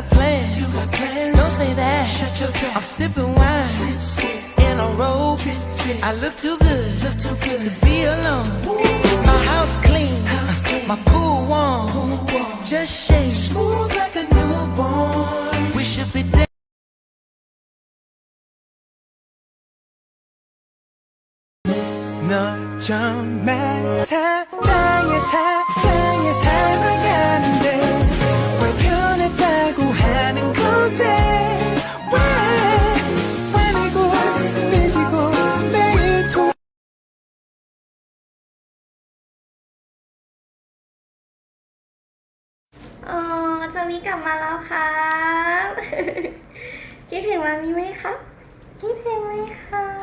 got plans. You got plans. Don't say that. Shut your trap. I'm sipping wine. Sip, sip. In a robe. I look too good. Look too good. To be alone. Ooh. My house clean. house clean. My pool warm. Pool warm. Just shake. Smooth like a newborn. We should be dancing. 널좀 맡아 อ๋อจะมีกลับมาแล้วครับ คิดถึงมามีไหมครับ คิดถึงไหมครับ